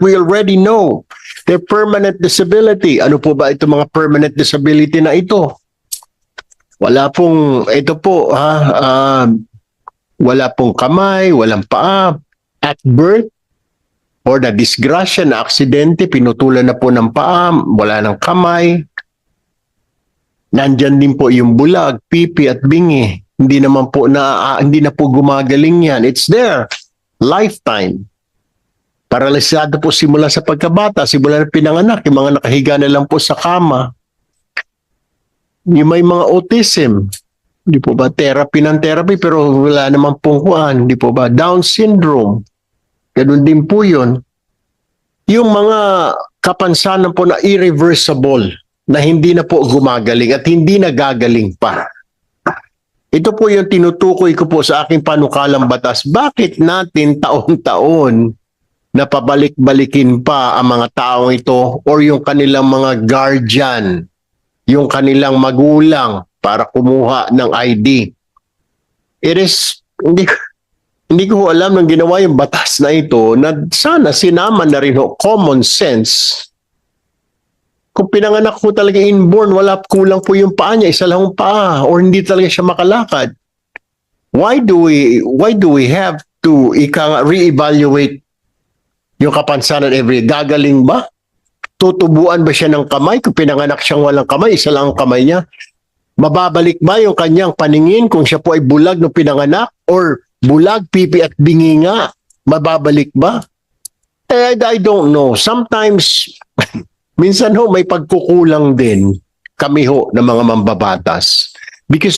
We already know their permanent disability. Ano po ba ito mga permanent disability na ito? Wala pong, ito po, ha, ah, wala pong kamay, walang paa. At birth, or na disgrasya na aksidente, pinutulan na po ng paa, wala ng kamay. Nandyan din po yung bulag, pipi at bingi. Hindi naman po na, ah, hindi na po gumagaling yan. It's there. Lifetime. Paralisado po simula sa pagkabata, simula na pinanganak, yung mga nakahiga na lang po sa kama. Yung may mga autism, di po ba, therapy ng therapy, pero wala naman pong kuan, di po ba, Down syndrome, ganun din po yun. Yung mga kapansanan po na irreversible, na hindi na po gumagaling at hindi nagagaling pa. Ito po yung tinutukoy ko po sa aking panukalang batas. Bakit natin taon-taon na pabalik-balikin pa ang mga taong ito or yung kanilang mga guardian, yung kanilang magulang para kumuha ng ID. It is, hindi, hindi ko alam ng ginawa yung batas na ito na sana sinama na rin ho, common sense. Kung pinanganak ko talaga inborn, wala kulang po yung paa niya, isa lang ang paa or hindi talaga siya makalakad. Why do we why do we have to ika reevaluate yung kapansanan every gagaling ba? Tutubuan ba siya ng kamay? Kung pinanganak siyang walang kamay, isa lang ang kamay niya. Mababalik ba yung kanyang paningin kung siya po ay bulag nung pinanganak? Or bulag, pipi at bingi nga? Mababalik ba? Eh, I don't know. Sometimes, minsan ho, may pagkukulang din kami ho ng mga mambabatas. Because